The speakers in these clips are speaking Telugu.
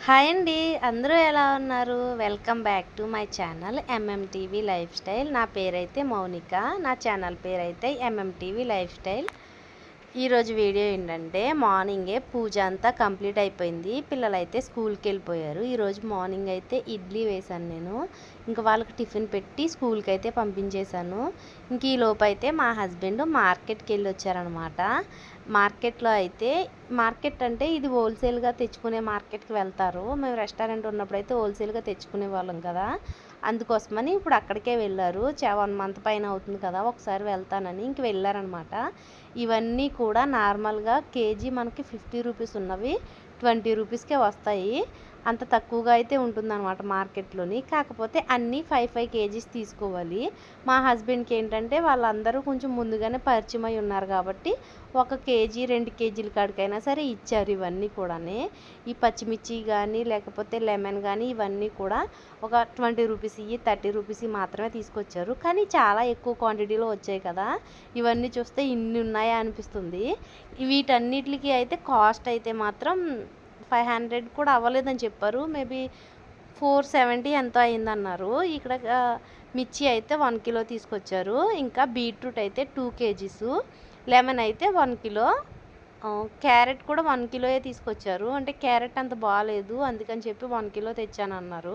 హాయ్ అండి అందరూ ఎలా ఉన్నారు? Welcome back to my channel MMTV life style నా పేరైతే మౌనిక నా ఛానల్ పేరైతే ఎంఎంటీవీ లైఫ్ స్టైల్ ఈరోజు వీడియో ఏంటంటే మార్నింగే పూజ అంతా కంప్లీట్ అయిపోయింది. పిల్లలైతే స్కూల్కి వెళ్ళిపోయారు. ఈరోజు మార్నింగ్ అయితే ఇడ్లీ వేశాను నేను. ఇంకా వాళ్ళకి టిఫిన్ పెట్టి స్కూల్కి అయితే పంపించేశాను. ఇంక ఈ లోపు అయితే మా హస్బెండ్ మార్కెట్కి వెళ్ళి వచ్చారనమాట. మార్కెట్లో అయితే మార్కెట్ అంటే ఇది హోల్సేల్గా తెచ్చుకునే మార్కెట్కి వెళ్తారు. మేము రెస్టారెంట్ ఉన్నప్పుడు అయితే హోల్సేల్గా తెచ్చుకునే వాళ్ళం కదా. అందుకోసమని ఇప్పుడు అక్కడికే వెళ్ళారు. చా వన్ మంత్ పైన అవుతుంది కదా ఒకసారి వెళ్తానని ఇంక వెళ్ళారనమాట. ఇవన్నీ కూడా నార్మల్గా కేజీ మనకి ఫిఫ్టీ రూపీస్ ఉన్నవి ట్వంటీ రూపీస్కే వస్తాయి. అంత తక్కువగా అయితే ఉంటుందన్నమాట మార్కెట్లోని. కాకపోతే అన్నీ ఫైవ్ ఫైవ్ కేజీస్ తీసుకోవాలి. మా హస్బెండ్కి ఏంటంటే వాళ్ళందరూ కొంచెం ముందుగానే పరిచయం అయి ఉన్నారు కాబట్టి ఒక కేజీ రెండు కేజీల కాడికైనా సరే ఇచ్చారు ఇవన్నీ కూడానే. ఈ పచ్చిమిర్చి కానీ లేకపోతే లెమన్ కానీ ఇవన్నీ కూడా ఒక ట్వంటీ రూపీస్ ఇవి థర్టీ రూపీస్ మాత్రమే తీసుకొచ్చారు. కానీ చాలా ఎక్కువ క్వాంటిటీలో వచ్చాయి కదా. ఇవన్నీ చూస్తే ఇన్ని ఉన్నాయా అనిపిస్తుంది. వీటన్నిటికి అయితే కాస్ట్ అయితే మాత్రం ఫైవ్ హండ్రెడ్ కూడా అవ్వలేదని చెప్పారు. మేబీ ఫోర్ సెవెంటీ ఎంతో అయిందన్నారు. ఇక్కడ మిర్చి అయితే వన్ కిలో తీసుకొచ్చారు. ఇంకా బీట్రూట్ అయితే టూ కేజీస్. లెమన్ అయితే వన్ కిలో. క్యారెట్ కూడా వన్ కిలోయే తీసుకొచ్చారు. అంటే క్యారెట్ అంత బాగాలేదు. అందుకని చెప్పి వన్ కిలో తెచ్చాను అన్నారు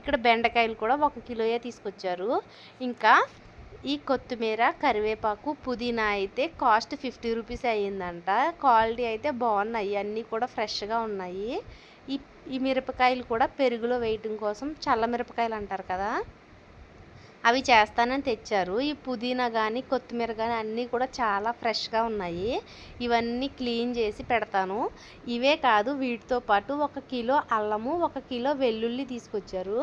ఇక్కడ బెండకాయలు కూడా ఒక కిలోయే తీసుకొచ్చారు. ఇంకా ఈ కొత్తిమీర కరివేపాకు పుదీనా అయితే కాస్ట్ ఫిఫ్టీ రూపీస్ అయ్యిందంట. క్వాలిటీ అయితే బాగున్నాయి. అన్నీ కూడా ఫ్రెష్గా ఉన్నాయి. ఈ ఈ మిరపకాయలు కూడా పెరుగులో వేయటం కోసం చల్ల మిరపకాయలు అంటారు కదా? అవి చేస్తానని తెచ్చారు. ఈ పుదీనా కానీ కొత్తిమీర కానీ అన్నీ కూడా చాలా ఫ్రెష్గా ఉన్నాయి. ఇవన్నీ క్లీన్ చేసి పెడతాను. ఇవే కాదు వీటితో పాటు ఒక కిలో అల్లము ఒక కిలో వెల్లుల్లి తీసుకొచ్చారు.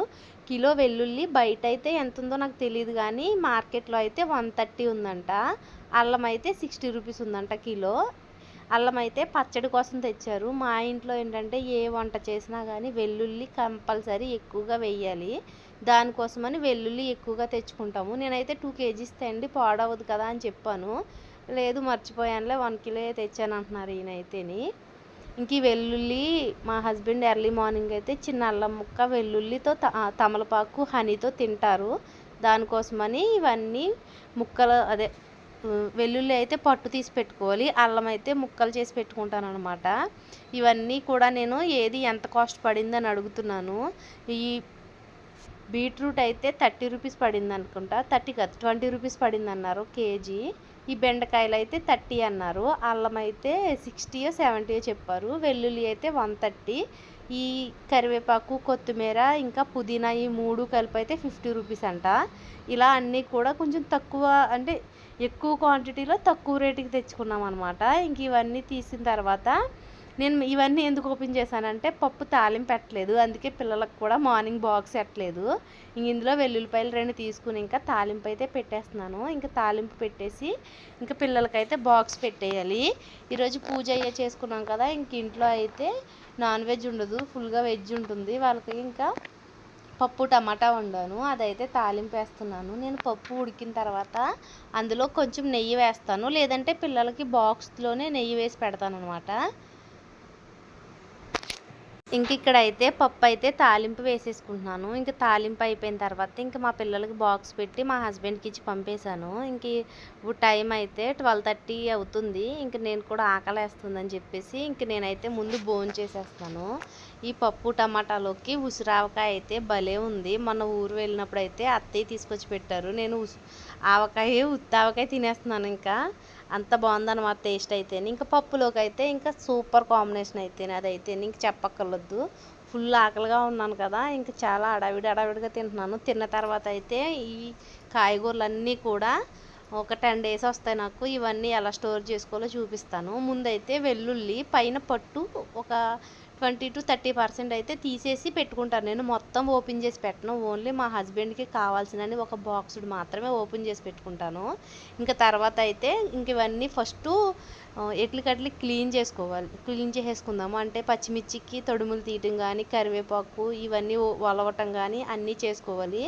కిలో వెల్లుల్లి బయట అయితే ఎంత ఉందో నాకు తెలియదు కానీ మార్కెట్లో అయితే వన్ థర్టీ ఉందంట. అల్లం అయితే సిక్స్టీ రూపీస్ ఉందంట కిలో. అల్లం అయితే పచ్చడి కోసం తెచ్చారు. మా ఇంట్లో ఏంటంటే ఏ వంట చేసినా కానీ వెల్లుల్లి కంపల్సరీ ఎక్కువగా వేయాలి దానికోసమని వెల్లుల్లి ఎక్కువగా తెచ్చుకుంటాము. నేనైతే టూ కేజీస్ తెండి పాడవద్దు కదా అని చెప్పాను. లేదు మర్చిపోయానులే వన్ కిలో తెచ్చాను అంటున్నారు ఈయనైతేని. ఇంక ఈ వెల్లుల్లి మా హస్బెండ్ ఎర్లీ మార్నింగ్ అయితే చిన్న అల్లం ముక్క వెల్లుల్లితో త- తమలపాకు హనీతో తింటారు. దానికోసమని ఇవన్నీ ముక్కలు అదే వెల్లుల్లి అయితే పట్టు తీసి పెట్టుకోవాలి అల్లం అయితే ముక్కలు చేసి పెట్టుకుంటాను అనమాట ఇవన్నీ కూడా నేను ఏది ఎంత కాస్ట్ పడిందని అడుగుతున్నాను. ఈ బీట్రూట్ అయితే థర్టీ రూపీస్ పడింది అనుకుంటా. థర్టీ కాదు ట్వంటీ రూపీస్ పడింది అన్నారు కేజీ. ఈ బెండకాయలు అయితే థర్టీ అన్నారు. అల్లం అయితే సిక్స్టీయో సెవెంటీయో చెప్పారు. వెల్లుల్లి అయితే వన్ థర్టీ. ఈ కరివేపాకు కొత్తిమీర ఇంకా పుదీనా ఈ మూడు కలిపి అయితే ఫిఫ్టీ రూపీస్ అంట. ఇలా అన్నీ కూడా కొంచెం తక్కువ అంటే ఎక్కువ క్వాంటిటీలో తక్కువ రేటుకి తెచ్చుకున్నాం అనమాట ఇంక ఇవన్నీ తీసిన తర్వాత నేను ఇవన్నీ ఎందుకు ఓపెన్ చేశానంటే పప్పు తాలింపు పెట్టలేదు. అందుకే పిల్లలకు కూడా మార్నింగ్ బాక్స్ పెట్టలేదు. ఇంక ఇందులో వెల్లుల్లిపాయలు రెండు తీసుకుని ఇంకా తాలింపు అయితే పెట్టేస్తున్నాను. ఇంకా తాలింపు పెట్టేసి ఇంకా పిల్లలకైతే బాక్స్ పెట్టేయాలి. ఈరోజు పూజ అయ్యే చేసుకున్నాం కదా ఇంక ఇంట్లో అయితే నాన్ వెజ్ ఉండదు ఫుల్గా వెజ్ ఉంటుంది. వాళ్ళకి ఇంకా పప్పు టమాటా వండాను అదైతే తాలింపు వేస్తున్నాను నేను పప్పు ఉడికిన తర్వాత అందులో కొంచెం నెయ్యి వేస్తాను. లేదంటే పిల్లలకి బాక్స్లోనే నెయ్యి వేసి పెడతాను అనమాట ఇంక ఇక్కడ అయితే పప్పు అయితే తాలింపు వేసేసుకుంటున్నాను. ఇంక తాలింపు అయిపోయిన తర్వాత ఇంక మా పిల్లలకి బాక్స్ పెట్టి మా హస్బెండ్కి ఇచ్చి పంపేశాను. ఇంక ఇప్పుడు టైం అయితే ట్వెల్వ్ థర్టీ అవుతుంది. ఇంక నేను కూడా ఆకలేస్తుందని చెప్పేసి ఇంక నేనైతే ముందు భోజనం చేసేస్తాను ఈ పప్పు టమాటాలోకి ఉసిరావకాయ అయితే భలే ఉంది. మొన్న ఊరు వెళ్ళినప్పుడు అయితే అత్తయ్య తీసుకొచ్చి పెట్టారు. నేను ఉస్ ఆవకాయ ఉత్తావకాయ తినేస్తున్నాను ఇంకా. అంత బాగుందన్నమాట టేస్ట్ అయితే ఇంకా పప్పులోకి అయితే ఇంకా సూపర్ కాంబినేషన్ అయితే అదైతే ఇంక చెప్పక్కర్లొద్దు. ఫుల్ ఆకలిగా ఉన్నాను కదా. ఇంకా చాలా అడావిడి అడావిడిగా తింటున్నాను. తిన్న తర్వాత అయితే ఈ కాయగూరలన్నీ కూడా ఒక టెన్ డేస్ వస్తాయి నాకు. ఇవన్నీ ఎలా స్టోర్ చేసుకోవాలో చూపిస్తాను. ముందైతే వెల్లుల్లి పైన పట్టు ఒక ట్వంటీ టు థర్టీ పర్సెంట్ అయితే తీసేసి పెట్టుకుంటాను. నేను మొత్తం ఓపెన్ చేసి పెట్టను. ఓన్లీ మా హస్బెండ్కి కావాల్సినవి ఒక బాక్స్డ్ మాత్రమే ఓపెన్ చేసి పెట్టుకుంటాను. ఇంకా తర్వాత అయితే ఇంక ఇవన్నీ ఫస్ట్ ఎట్లకట్లు క్లీన్ చేసుకోవాలి. క్లీన్ చేసేసుకుందాము. అంటే పచ్చిమిర్చికి తొడుములు తీయటం కానీ కరివేపాకు ఇవన్నీ వలవటం కానీ అన్నీ చేసుకోవాలి.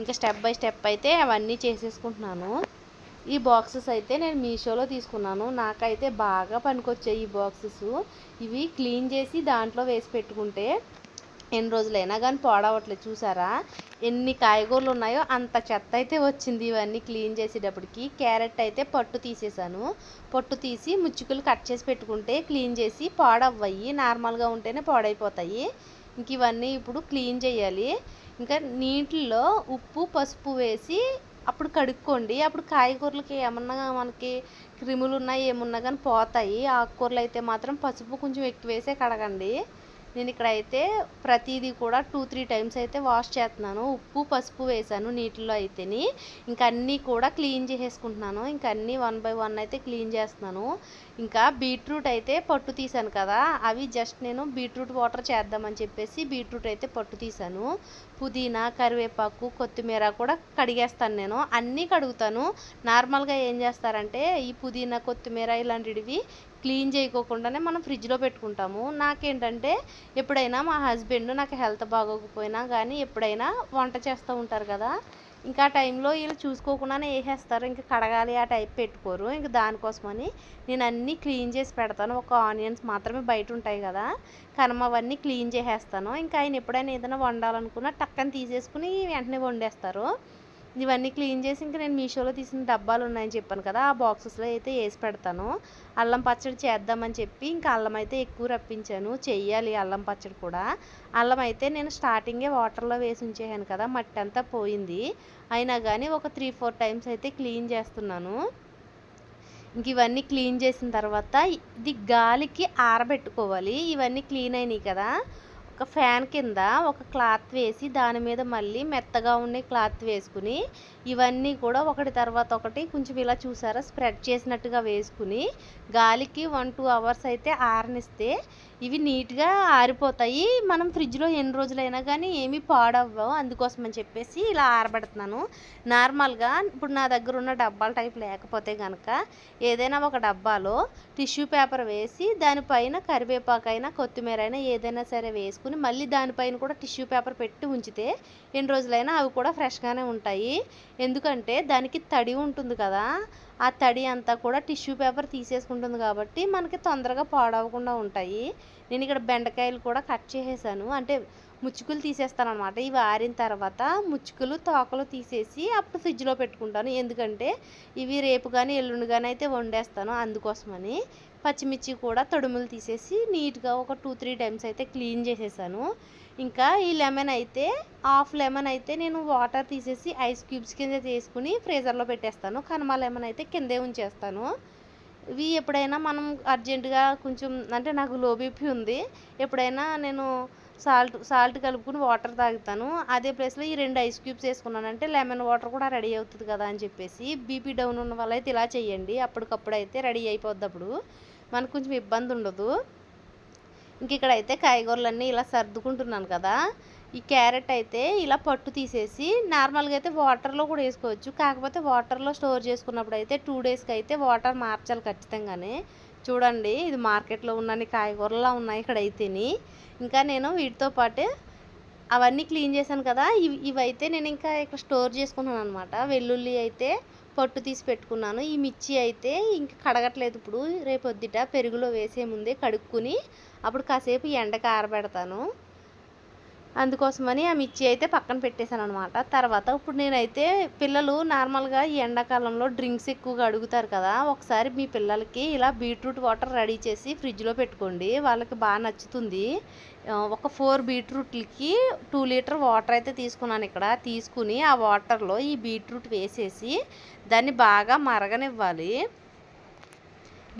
ఇంకా స్టెప్ బై స్టెప్ అయితే అవన్నీ చేసేసుకుంటున్నాను. ఈ బాక్సెస్ అయితే నేను మీషోలో తీసుకున్నాను. నాకైతే బాగా పనికొచ్చాయి ఈ బాక్సెస్. ఇవి క్లీన్ చేసి దాంట్లో వేసి పెట్టుకుంటే ఎన్ని రోజులైనా కానీ పాడవట్లేదు. చూసారా? ఎన్ని కాయగూరలు ఉన్నాయో అంత చెత్త అయితే వచ్చింది ఇవన్నీ క్లీన్ చేసేటప్పటికి. క్యారెట్ అయితే పట్టు తీసేసాను. పట్టు తీసి ముచ్చుకులు కట్ చేసి పెట్టుకుంటే క్లీన్ చేసి పాడవ్వయి. నార్మల్గా ఉంటేనే పాడైపోతాయి. ఇంక ఇవన్నీ ఇప్పుడు క్లీన్ చేయాలి. ఇంకా నీటిలో ఉప్పు పసుపు వేసి అప్పుడు కడుక్కోండి. అప్పుడు కాయగూరలకి ఏమన్నా మనకి క్రిములు ఉన్నా ఏమున్నా కానీ పోతాయి. ఆకుకూరలు అయితే మాత్రం పసుపు కొంచెం ఎక్కువ వేసే కడగండి. నేను ఇక్కడ అయితే ప్రతిదీ కూడా టూ త్రీ టైమ్స్ అయితే వాష్ చేస్తున్నాను. ఉప్పు పసుపు వేసాను నీటిలో అయితేని. ఇంకా అన్నీ కూడా క్లీన్ చేసేసుకుంటున్నాను. ఇంకా అన్నీ వన్ బై వన్ అయితే క్లీన్ చేస్తున్నాను. ఇంకా బీట్రూట్ అయితే పట్టు తీసాను కదా అవి జస్ట్ నేను బీట్రూట్ వాటర్ చేద్దామని చెప్పేసి బీట్రూట్ అయితే పట్టు తీసాను పుదీనా కరివేపాకు కొత్తిమీర కూడా కడిగేస్తాను నేను. అన్నీ కడుగుతాను. నార్మల్గా ఏం చేస్తారంటే ఈ పుదీనా కొత్తిమీర ఇలాంటివి క్లీన్ చేయకోకుండానే మనం ఫ్రిడ్జ్లో పెట్టుకుంటాము. నాకేంటంటే ఎప్పుడైనా మా హస్బెండ్ నాకు హెల్త్ బాగోకపోయినా కానీ ఎప్పుడైనా వంట చేస్తూ ఉంటారు కదా ఇంకా ఆ టైంలో వీళ్ళు చూసుకోకుండానే వేసేస్తారు. ఇంకా కడగాలి ఆ టైప్ పెట్టుకోరు. ఇంకా దానికోసమని నేను అన్నీ క్లీన్ చేసి పెడతాను. ఒక ఆనియన్స్ మాత్రమే బయట ఉంటాయి కదా. కనుమ అవన్నీ క్లీన్ చేసేస్తాను. ఇంకా ఆయన ఎప్పుడైనా ఏదైనా వండాలనుకున్నా టక్కని తీసేసుకుని వెంటనే వండేస్తారు. ఇవన్నీ క్లీన్ చేసి ఇంకా నేను మీషోలో తీసిన డబ్బాలు ఉన్నాయని చెప్పాను కదా ఆ బాక్సెస్లో అయితే వేసి పెడతాను. అల్లం పచ్చడి చేద్దామని చెప్పి ఇంకా అల్లం అయితే ఎక్కువ రప్పించాను. చెయ్యాలి అల్లం పచ్చడి కూడా. అల్లం అయితే నేను స్టార్టింగే వాటర్లో వేసి ఉంచేసాను కదా మట్టి అంతా పోయింది. అయినా కానీ ఒక త్రీ ఫోర్ టైమ్స్ అయితే క్లీన్ చేస్తున్నాను. ఇంక ఇవన్నీ క్లీన్ చేసిన తర్వాత ఇది గాలికి ఆరబెట్టుకోవాలి. ఇవన్నీ క్లీన్ అయినాయి కదా. ఒక ఫ్యాన్ కింద ఒక క్లాత్ వేసి దాని మీద మళ్ళీ మెత్తగా ఉండే క్లాత్ వేసుకుని ఇవన్నీ కూడా ఒకటి తర్వాత ఒకటి కొంచెం ఇలా చూసారా? స్ప్రెడ్ చేసినట్టుగా వేసుకుని గాలికి వన్ టూ అవర్స్ అయితే ఆరనిస్తే ఇవి నీట్గా ఆరిపోతాయి. మనం ఫ్రిడ్జ్లో ఎన్ని రోజులైనా కానీ ఏమీ పాడవ్వవు. అందుకోసం అని చెప్పేసి ఇలా ఆరబెడుతున్నాను. నార్మల్గా ఇప్పుడు నా దగ్గర ఉన్న డబ్బాల టైప్ లేకపోతే కనుక ఏదైనా ఒక డబ్బాలో టిష్యూ పేపర్ వేసి దానిపైన కరివేపాకైనా కొత్తిమీర అయినా ఏదైనా సరే వేసుకుని మళ్ళీ దానిపైన కూడా టిష్యూ పేపర్ పెట్టి ఉంచితే ఎన్ని రోజులైనా అవి కూడా ఫ్రెష్గానే ఉంటాయి. ఎందుకంటే దానికి తడి ఉంటుంది కదా ఆ తడి అంతా కూడా టిష్యూ పేపర్ తీసేసుకుంటుంది కాబట్టి మనకి తొందరగా పాడవకుండా ఉంటాయి. నేను ఇక్కడ బెండకాయలు కూడా కట్ చేసేసాను. అంటే ముచ్చుకులు తీసేస్తాను అనమాట ఇవి ఆరిన తర్వాత ముచ్చుకులు తోకలు తీసేసి అప్పుడు ఫ్రిడ్జ్లో పెట్టుకుంటాను. ఎందుకంటే ఇవి రేపు కానీ ఎల్లుండి కానీ అయితే వండేస్తాను అందుకోసమని. పచ్చిమిర్చి కూడా తొడుములు తీసేసి నీట్గా ఒక టూ త్రీ టైమ్స్ అయితే క్లీన్ చేసేసాను. ఇంకా ఈ లెమన్ అయితే హాఫ్ లెమన్ అయితే నేను వాటర్ తీసేసి ఐస్ క్యూబ్స్ కింద తీసుకుని ఫ్రీజర్లో పెట్టేస్తాను. కనుమ లెమన్ అయితే కిందే ఉంచేస్తాను. ఇవి ఎప్పుడైనా మనం అర్జెంటుగా కొంచెం అంటే నాకు లో బీపీ ఉంది. ఎప్పుడైనా నేను సాల్ట్ సాల్ట్ కలుపుకుని వాటర్ తాగుతాను. అదే ప్లేస్లో ఈ రెండు ఐస్ క్యూబ్స్ వేసుకున్నానంటే లెమన్ వాటర్ కూడా రెడీ అవుతుంది కదా అని చెప్పేసి బీపీ డౌన్ ఉన్న వాళ్ళైతే ఇలా చేయండి. అప్పటికప్పుడు అయితే రెడీ అయిపోద్ది అప్పుడు. మనకు కొంచెం ఇబ్బంది ఉండదు. ఇంక ఇక్కడైతే కాయగూరలన్నీ ఇలా సర్దుకుంటున్నాను కదా ఈ క్యారెట్ అయితే ఇలా పట్టు తీసేసి నార్మల్గా అయితే వాటర్లో కూడా వేసుకోవచ్చు. కాకపోతే వాటర్లో స్టోర్ చేసుకున్నప్పుడు అయితే టూ డేస్కి అయితే వాటర్ మార్చాలి ఖచ్చితంగానే. చూడండి ఇది మార్కెట్లో ఉన్న కాయగూరలా ఉన్నాయి ఇక్కడ అయితేని ఇంకా నేను వీటితో పాటు అవన్నీ క్లీన్ చేశాను కదా ఇవి ఇవైతే నేను ఇంకా ఇక్కడ స్టోర్ చేసుకున్నాను అనమాట వెల్లుల్లి అయితే పట్టు తీసి పెట్టుకున్నాను. ఈ మిర్చి అయితే ఇంక కడగట్లేదు ఇప్పుడు. రేపు పొద్దుట పెరుగులో వేసే ముందే కడుక్కుని అప్పుడు కాసేపు ఎండకు ఆరబెడతాను. అందుకోసమని ఆ మిర్చి అయితే పక్కన పెట్టేశాను అనమాట తర్వాత ఇప్పుడు నేనైతే పిల్లలు నార్మల్గా ఈ ఎండాకాలంలో డ్రింక్స్ ఎక్కువగా అడుగుతారు కదా ఒకసారి మీ పిల్లలకి ఇలా బీట్రూట్ వాటర్ రెడీ చేసి ఫ్రిడ్జ్లో పెట్టుకోండి వాళ్ళకి బాగా నచ్చుతుంది. ఒక ఫోర్ బీట్రూట్లకి టూ లీటర్ వాటర్ అయితే తీసుకున్నాను ఇక్కడ. తీసుకుని ఆ వాటర్లో ఈ బీట్రూట్ వేసేసి దాన్ని బాగా మరగనివ్వాలి.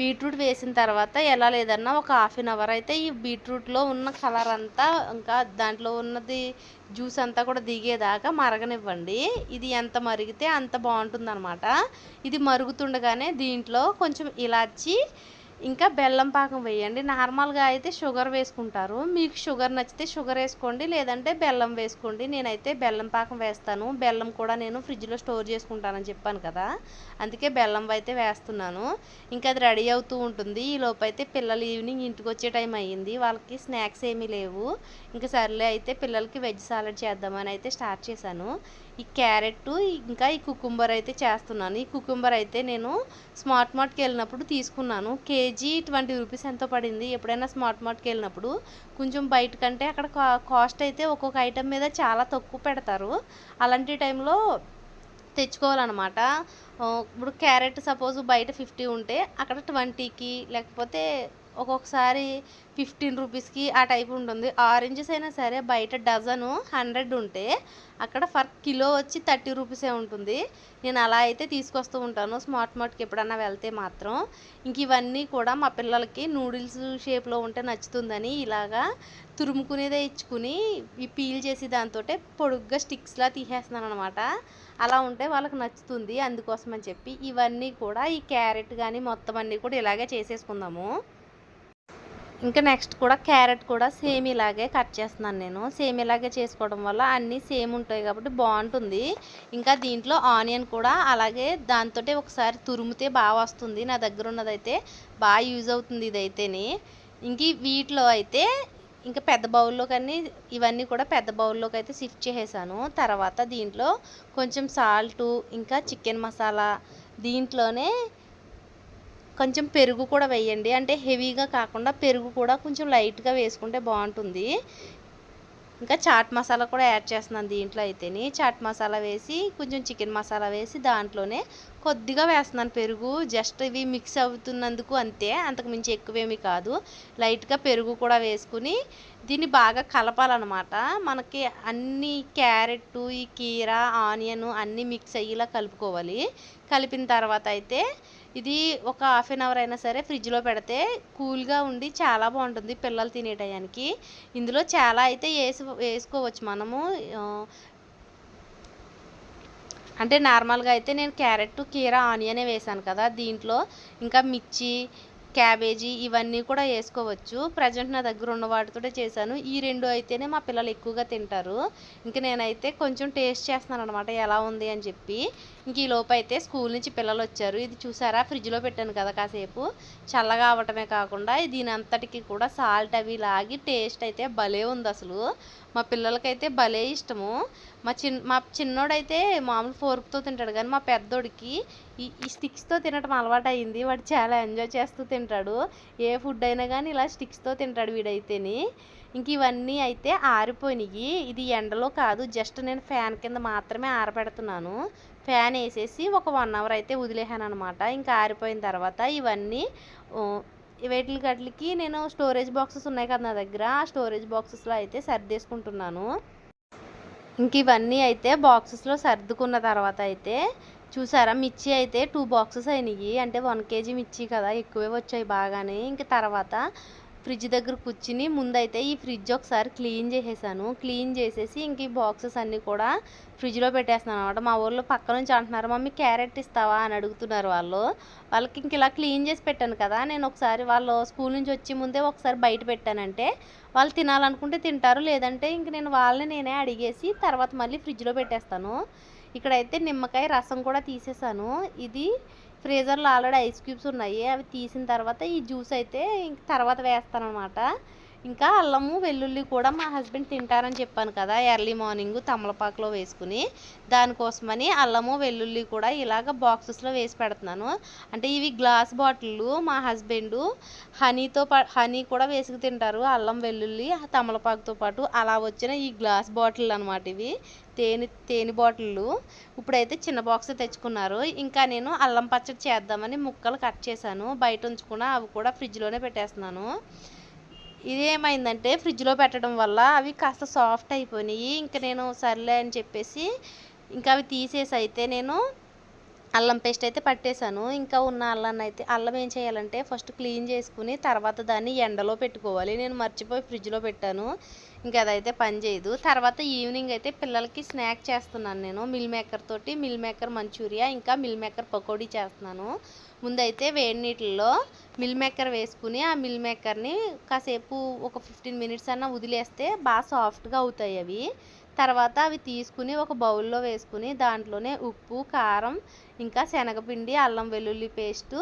బీట్రూట్ వేసిన తర్వాత ఎలా లేదన్నా ఒక హాఫ్ అన్ అవర్ అయితే ఈ బీట్రూట్లో ఉన్న కలర్ అంతా ఇంకా దాంట్లో ఉన్నది జ్యూస్ అంతా కూడా దిగేదాకా మరగనివ్వండి. ఇది ఎంత మరిగితే అంత బాగుంటుంది ఇది మరుగుతుండగానే దీంట్లో కొంచెం ఇలాచి ఇంకా బెల్లం పాకం వేయండి. నార్మల్గా అయితే షుగర్ వేసుకుంటారు. మీకు షుగర్ నచ్చితే షుగర్ వేసుకోండి. లేదంటే బెల్లం వేసుకోండి. నేనైతే బెల్లం పాకం వేస్తాను. బెల్లం కూడా నేను ఫ్రిడ్జ్లో స్టోర్ చేసుకుంటానని చెప్పాను కదా. అందుకే బెల్లం అయితే వేస్తున్నాను. ఇంకా అది రెడీ అవుతూ ఉంటుంది. ఈ లోపైతే అయితే పిల్లలు ఈవినింగ్ ఇంటికి వచ్చే టైం అయ్యింది. వాళ్ళకి స్నాక్స్ ఏమీ లేవు. ఇంకా సర్లే అయితే పిల్లలకి వెజ్ సాలడ్ చేద్దామని అయితే స్టార్ట్ చేశాను. ఈ క్యారెట్ ఇంకా ఈ కుకుంబర్ అయితే చేస్తున్నాను. ఈ కుకుంబర్ అయితే నేను స్మార్ట్ మార్ట్కి వెళ్ళినప్పుడు తీసుకున్నాను. కేజీ ట్వంటీ రూపీస్ ఎంతో పడింది. ఎప్పుడైనా స్మార్ట్ మార్ట్కి వెళ్ళినప్పుడు కొంచెం బయట కంటే అక్కడ కా- కాస్ట్ అయితే ఒక్కొక్క ఐటెం మీద చాలా తక్కువ పెడతారు. అలాంటి టైంలో తెచ్చుకోవాలన్నమాట. ఇప్పుడు క్యారెట్ సపోజ్ బయట ఫిఫ్టీ ఉంటే అక్కడ ట్వంటీకి లేకపోతే ఒక్కొక్కసారి ఫిఫ్టీన్ రూపీస్కి ఆ టైప్ ఉంటుంది. ఆరెంజెస్ అయినా సరే బయట డజను హండ్రెడ్ ఉంటే అక్కడ ఫర్ కిలో వచ్చి థర్టీ రూపీసే ఉంటుంది. నేను అలా అయితే తీసుకొస్తూ ఉంటాను. స్మార్ట్ మార్ట్కి ఎప్పుడన్నా వెళ్తే మాత్రం. ఇంక ఇవన్నీ కూడా మా పిల్లలకి నూడిల్స్ షేప్లో ఉంటే నచ్చుతుందని ఇలాగా తురుముకునేదే ఇచ్చుకుని ఈ పీల్ చేసి దాంతో పొడుగ్గా స్టిక్స్లా తీసేస్తున్నాను అనమాట అలా ఉంటే వాళ్ళకి నచ్చుతుంది అందుకోసం అని చెప్పి ఇవన్నీ కూడా ఈ క్యారెట్ కానీ మొత్తం అన్నీ కూడా ఇలాగే చేసేసుకుందాము. ఇంకా నెక్స్ట్ కూడా క్యారెట్ కూడా సేమ్ ఇలాగే కట్ చేస్తున్నాను నేను. సేమ్ ఇలాగే చేసుకోవడం వల్ల అన్నీ సేమ్ ఉంటాయి కాబట్టి బాగుంటుంది. ఇంకా దీంట్లో ఆనియన్ కూడా అలాగే దాంతో ఒకసారి తురుముతే బాగా వస్తుంది. నా దగ్గర ఉన్నదైతే బాగా యూజ్ అవుతుంది ఇదైతేనే. ఇంక వీటిలో అయితే ఇంకా పెద్ద బౌల్లో కానీ ఇవన్నీ కూడా పెద్ద బౌల్లోకి అయితే షిఫ్ట్ చేసేసాను. తర్వాత దీంట్లో కొంచెం సాల్టు ఇంకా చికెన్ మసాలా దీంట్లోనే కొంచెం పెరుగు కూడా వేయండి. అంటే హెవీగా కాకుండా పెరుగు కూడా కొంచెం లైట్గా వేసుకుంటే బాగుంటుంది. ఇంకా చాట్ మసాలా కూడా యాడ్ చేస్తున్నాను దీంట్లో అయితేని. చాట్ మసాలా వేసి కొంచెం చికెన్ మసాలా వేసి దాంట్లోనే కొద్దిగా వేస్తున్నాను పెరుగు. జస్ట్ ఇవి మిక్స్ అవుతున్నందుకు అంతే. అంతకుమించి ఎక్కువేమి కాదు. లైట్గా పెరుగు కూడా వేసుకుని దీన్ని బాగా కలపాలన్నమాట. మనకి అన్ని క్యారెట్ ఈ కీర ఆనియన్ అన్నీ మిక్స్ అయ్యేలా కలుపుకోవాలి. కలిపిన తర్వాత అయితే ఇది ఒక హాఫ్ అన్ అవర్ అయినా సరే ఫ్రిడ్జ్లో పెడితే కూల్గా ఉండి చాలా బాగుంటుంది పిల్లలు తినే టయానికి. ఇందులో చాలా అయితే వేసు వేసుకోవచ్చు మనము అంటే నార్మల్గా అయితే నేను క్యారెట్ కీర ఆనియనే వేసాను కదా దీంట్లో. ఇంకా మిర్చి క్యాబేజీ ఇవన్నీ కూడా వేసుకోవచ్చు. ప్రజెంట్ నా దగ్గర ఉన్న వాటితోటే చేశాను. ఈ రెండు అయితేనే మా పిల్లలు ఎక్కువగా తింటారు. ఇంకా నేనైతే కొంచెం టేస్ట్ చేస్తున్నాను అనమాట ఎలా ఉంది అని చెప్పి. ఇంక ఈ లోపు అయితే స్కూల్ నుంచి పిల్లలు వచ్చారు. ఇది చూసారా? ఫ్రిడ్జ్లో పెట్టాను కదా కాసేపు. చల్లగా అవ్వటమే కాకుండా దీని అంతటికి కూడా సాల్ట్ అవి లాగి టేస్ట్ అయితే భలే ఉంది అసలు. మా పిల్లలకైతే భలే ఇష్టము. మా చిన్ మా చిన్నోడైతే మామూలు ఫోర్క్తో తింటాడు కానీ మా పెద్దోడికి ఈ ఈ స్టిక్స్తో తినటం అలవాటు అయింది వాడు చాలా ఎంజాయ్ చేస్తూ తింటాడు. ఏ ఫుడ్ అయినా కానీ ఇలా స్టిక్స్తో తింటాడు వీడైతేని. ఇంక ఇవన్నీ అయితే ఆరిపోయినాయి. ఇది ఎండలో కాదు జస్ట్ నేను ఫ్యాన్ కింద మాత్రమే ఆరబెడుతున్నాను. ఫ్యాన్ వేసేసి ఒక వన్ అవర్ అయితే వదిలేసాను అనమాట ఇంకా ఆరిపోయిన తర్వాత ఇవన్నీ ఓ, వేటికి గట్లకి నేను స్టోరేజ్ బాక్సెస్ ఉన్నాయి కదా నా దగ్గర. ఆ స్టోరేజ్ బాక్సెస్లో అయితే సర్దేసుకుంటున్నాను. ఇంక ఇవన్నీ అయితే బాక్సెస్లో సర్దుకున్న తర్వాత అయితే చూసారా మిర్చి అయితే టూ బాక్సెస్ అయినాయి అంటే వన్ కేజీ మిర్చి కదా ఎక్కువే వచ్చాయి బాగానే. ఇంక తర్వాత ఫ్రిడ్జ్ దగ్గర కూర్చుని ముందైతే ఈ ఫ్రిడ్జ్ ఒకసారి క్లీన్ చేసేసాను. క్లీన్ చేసేసి ఇంక ఈ బాక్సెస్ అన్నీ కూడా ఫ్రిడ్జ్లో పెట్టేస్తున్నాను అనమాట మా ఊళ్ళో పక్క నుంచి అంటున్నారు మమ్మీ క్యారెట్ ఇస్తావా? అని అడుగుతున్నారు వాళ్ళు. వాళ్ళకి ఇంక ఇలా క్లీన్ చేసి పెట్టాను కదా నేను ఒకసారి వాళ్ళు స్కూల్ నుంచి వచ్చి ముందే ఒకసారి బయట పెట్టానంటే వాళ్ళు తినాలనుకుంటే తింటారు లేదంటే ఇంక నేను వాళ్ళని నేనే అడిగేసి తర్వాత మళ్ళీ ఫ్రిడ్జ్లో పెట్టేస్తాను. ఇక్కడైతే నిమ్మకాయ రసం కూడా తీసేసాను. ఇది ఫ్రీజర్లో ఆల్రెడీ ఐస్ క్యూబ్స్ ఉన్నాయి. అవి తీసిన తర్వాత ఈ జ్యూస్ అయితే ఇంక తర్వాత వేస్తాను అనమాట ఇంకా అల్లము వెల్లుల్లి కూడా మా హస్బెండ్ తింటారని చెప్పాను కదా ఎర్లీ మార్నింగ్ తమలపాకులో వేసుకుని. దానికోసమని అల్లము వెల్లుల్లి కూడా ఇలాగ బాక్సెస్లో వేసి పెడుతున్నాను. అంటే ఇవి గ్లాస్ బాటిళ్ళు మా హస్బెండ్ హనీతో హనీ కూడా వేసుకు తింటారు. అల్లం వెల్లుల్లి తమలపాకుతో పాటు అలా వచ్చిన ఈ గ్లాస్ బాటిల్ అనమాట ఇవి. తేనె తేనె బాటిళ్ళు. ఇప్పుడైతే చిన్న బాక్స్ తెచ్చుకున్నారు. ఇంకా నేను అల్లం పచ్చడి చేద్దామని ముక్కలు కట్ చేశాను. బయట ఉంచుకున్న అవి కూడా ఫ్రిడ్జ్లోనే పెట్టేస్తున్నాను. ఇదేమైందంటే ఫ్రిడ్జ్లో పెట్టడం వల్ల అవి కాస్త సాఫ్ట్ అయిపోయినాయి. ఇంకా నేను సర్లే అని చెప్పేసి ఇంకా అవి తీసేసి అయితే నేను అల్లం పేస్ట్ అయితే పట్టేశాను. ఇంకా ఉన్న అల్లాన్ని అయితే అల్లం ఏం చేయాలంటే ఫస్ట్ క్లీన్ చేసుకుని తర్వాత దాన్ని ఎండలో పెట్టుకోవాలి. నేను మర్చిపోయి ఫ్రిడ్జ్లో పెట్టాను. ఇంకా అదైతే పని చేయదు. తర్వాత ఈవినింగ్ అయితే పిల్లలకి స్నాక్ చేస్తున్నాను నేను. మిల్ మేకర్ తోటి మిల్ మేకర్ మంచూరియా ఇంకా మిల్ మేకర్ పకోడీ చేస్తున్నాను. ముందైతే వేడి నీటిల్లో మిల్ మేకర్ వేసుకుని ఆ మిల్ మేకర్ని కాసేపు ఒక ఫిఫ్టీన్ మినిట్స్ అన్న వదిలేస్తే బాగా సాఫ్ట్గా అవుతాయి అవి. తర్వాత అవి తీసుకుని ఒక బౌల్లో వేసుకుని దాంట్లోనే ఉప్పు కారం ఇంకా శనగపిండి అల్లం వెల్లుల్లి పేస్టు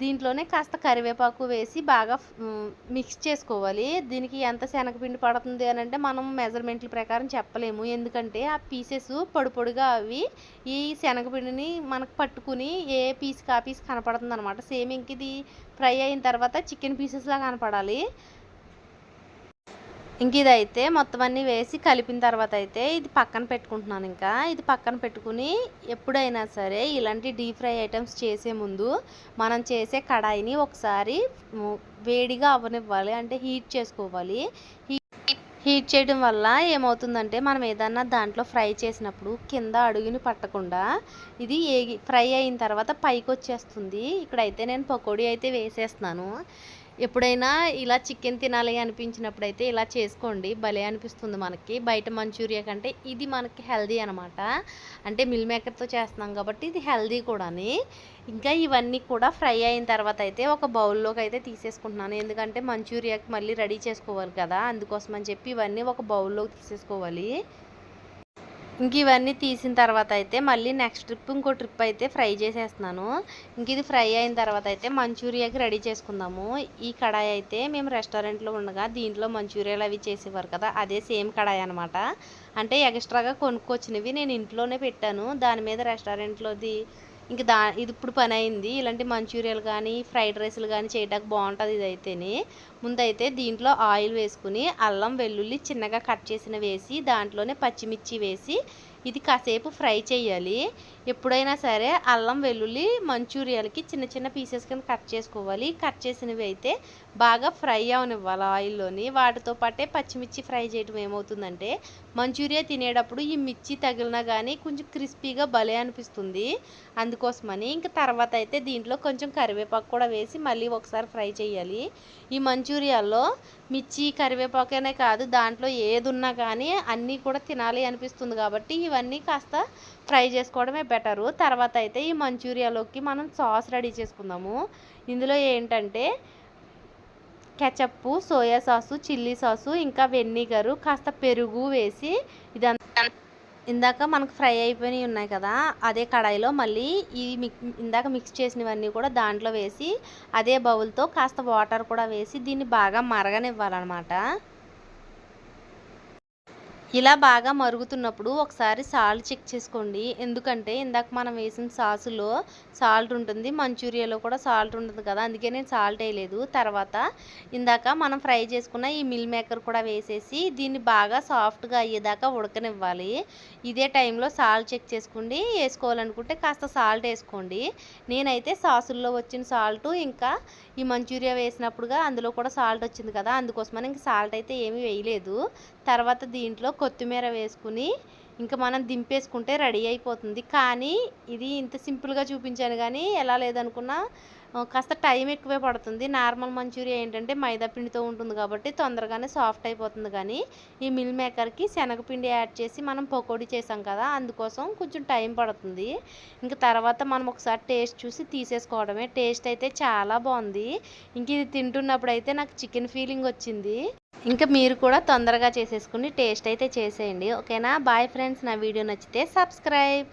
దీంట్లోనే కాస్త కరివేపాకు వేసి బాగా మిక్స్ చేసుకోవాలి. దీనికి ఎంత శనగపిండి పడుతుంది అని అంటే మనం మెజర్మెంట్ల ప్రకారం చెప్పలేము. ఎందుకంటే ఆ పీసెస్ పొడి పొడిగా అవి ఈ శనగపిండిని మనకు పట్టుకుని ఏ పీస్కి ఆ పీస్ కనపడుతుంది అనమాట సేమ్ ఇంక ఇది ఫ్రై అయిన తర్వాత చికెన్ పీసెస్లా కనపడాలి. ఇంక ఇదైతే మొత్తం అన్నీ వేసి కలిపిన తర్వాత అయితే ఇది పక్కన పెట్టుకుంటున్నాను ఇంకా. ఇది పక్కన పెట్టుకుని ఎప్పుడైనా సరే ఇలాంటి డీప్ ఫ్రై ఐటమ్స్ చేసే ముందు మనం చేసే కడాయిని ఒకసారి వేడిగా అవ్వనివ్వాలి అంటే హీట్ చేసుకోవాలి. హీట్ చేయడం వల్ల ఏమవుతుందంటే మనం ఏదన్నా దాంట్లో ఫ్రై చేసినప్పుడు కింద అడుగుని పట్టకుండా ఇది ఏగి ఫ్రై అయిన తర్వాత పైకి వచ్చేస్తుంది ఇక్కడైతే నేను పకోడీ అయితే వేసేస్తున్నాను. ఎప్పుడైనా ఇలా చికెన్ తినాలి అనిపించినప్పుడు అయితే ఇలా చేసుకోండి. భలే అనిపిస్తుంది మనకి. బయట మంచూరియా కంటే ఇది మనకి హెల్దీ అనమాట అంటే మిల్ మేకర్తో చేస్తున్నాం కాబట్టి ఇది హెల్దీ కూడాని. ఇంకా ఇవన్నీ కూడా ఫ్రై అయిన తర్వాత అయితే ఒక బౌల్లోకి అయితే తీసేసుకుంటున్నాను. ఎందుకంటే మంచూరియాకి మళ్ళీ రెడీ చేసుకోవాలి కదా. అందుకోసం అని చెప్పి ఇవన్నీ ఒక బౌల్లోకి తీసేసుకోవాలి. ఇంక ఇవన్నీ తీసిన తర్వాత అయితే మళ్ళీ నెక్స్ట్ ట్రిప్ ఇంకో ట్రిప్ అయితే ఫ్రై చేసేస్తున్నాను. ఇంక ఇది ఫ్రై అయిన తర్వాత అయితే మంచూరియాకి రెడీ చేసుకుందాము. ఈ కడాయి అయితే మేము రెస్టారెంట్లో ఉండగా దీంట్లో మంచూరియాలు అవి చేసేవారు కదా అదే సేమ్ కడాయి అనమాట అంటే ఎక్స్ట్రాగా కొనుక్కొచ్చినవి నేను ఇంట్లోనే పెట్టాను. దాని మీద రెస్టారెంట్లోది ఇంక దా ఇది ఇప్పుడు పని అయింది ఇలాంటి మంచూరియాలు కానీ ఫ్రైడ్ రైస్లు కానీ చేయడానికి బాగుంటుంది ఇది అయితేనే ముందైతే దీంట్లో ఆయిల్ వేసుకుని అల్లం వెల్లుల్లి చిన్నగా కట్ చేసిన వేసి దాంట్లోనే పచ్చిమిర్చి వేసి ఇది కాసేపు ఫ్రై చేయాలి. ఎప్పుడైనా సరే అల్లం వెల్లుల్లి మంచూరియాలకి చిన్న చిన్న పీసెస్ కింద కట్ చేసుకోవాలి. కట్ చేసినవి అయితే బాగా ఫ్రై అవనివ్వాలి ఆయిల్లోని. వాటితో పాటే పచ్చిమిర్చి ఫ్రై చేయడం ఏమవుతుందంటే మంచూరియా తినేటప్పుడు ఈ మిర్చి తగిలినా కానీ కొంచెం క్రిస్పీగా భలే అనిపిస్తుంది. అందుకోసమని ఇంకా తర్వాత అయితే దీంట్లో కొంచెం కరివేపాకు కూడా వేసి మళ్ళీ ఒకసారి ఫ్రై చేయాలి. ఈ మంచూరియాలో మిర్చి కరివేపాకనే కాదు దాంట్లో ఏది ఉన్నా కానీ అన్నీ కూడా తినాలి అనిపిస్తుంది కాబట్టి ఇవన్నీ కాస్త ఫ్రై చేసుకోవడమే పెట్టరు. తర్వాత అయితే ఈ మంచూరియాలోకి మనం సాస్ రెడీ చేసుకుందాము. ఇందులో ఏంటంటే ketchup soya sauce chilli sauce ఇంకా వెన్నీగరు కాస్త పెరుగు వేసి ఇదంతా ఇందాక మనకు ఫ్రై అయిపోయినవి ఉన్నాయి కదా అదే కడాయిలో మళ్ళీ ఈ మిక్ ఇందాక మిక్స్ చేసినవన్నీ కూడా దాంట్లో వేసి అదే బౌల్తో కాస్త వాటర్ కూడా వేసి దీన్ని బాగా మరగనివ్వాలన్నమాట. ఇలా బాగా మరుగుతున్నప్పుడు ఒకసారి సాల్ట్ చెక్ చేసుకోండి. ఎందుకంటే ఇందాక మనం వేసిన సాసులో సాల్ట్ ఉంటుంది మంచూరియాలో కూడా సాల్ట్ ఉంటుంది కదా అందుకే నేను సాల్ట్ వేయలేదు. తర్వాత ఇందాక మనం ఫ్రై చేసుకున్న ఈ మిల్ మేకర్ కూడా వేసేసి దీన్ని బాగా సాఫ్ట్గా అయ్యేదాకా ఉడకనివ్వాలి. ఇదే టైంలో సాల్ట్ చెక్ చేసుకోండి వేసుకోవాలనుకుంటే కాస్త సాల్ట్ వేసుకోండి. నేనైతే సాసుల్లో వచ్చిన సాల్ట్ ఇంకా ఈ మంచూరియా వేసినప్పుడుగా అందులో కూడా సాల్ట్ వచ్చింది కదా అందుకోసమని ఇంక సాల్ట్ అయితే ఏమీ వేయలేదు. తర్వాత దీంట్లో కొత్తిమీర వేసుకుని ఇంకా మనం దింపేసుకుంటే రెడీ అయిపోతుంది. కానీ ఇది ఇంత సింపుల్గా చూపించాను కానీ ఎలా లేదనుకున్నా కాస్త టైం ఎక్కువే పడుతుంది. నార్మల్ మంచూరియా ఏంటంటే మైదాపిండితో ఉంటుంది కాబట్టి తొందరగానే సాఫ్ట్ అయిపోతుంది కానీ ఈ మిల్ మేకర్కి శనగపిండి యాడ్ చేసి మనం పకోడీ చేసాం కదా అందుకోసం కొంచెం టైం పడుతుంది. ఇంకా తర్వాత మనం ఒకసారి టేస్ట్ చూసి తీసేసుకోవడమే. టేస్ట్ అయితే చాలా బాగుంది. ఇంక ఇది తింటున్నప్పుడు అయితే నాకు చికెన్ ఫీలింగ్ వచ్చింది. ఇంకా మీరు కూడా తొందరగా చేసేసుకుని టేస్ట్ అయితే చేసేయండి. ఓకేనా? బాయ్ ఫ్రెండ్స్ నా వీడియో నచ్చితే సబ్స్క్రైబ్.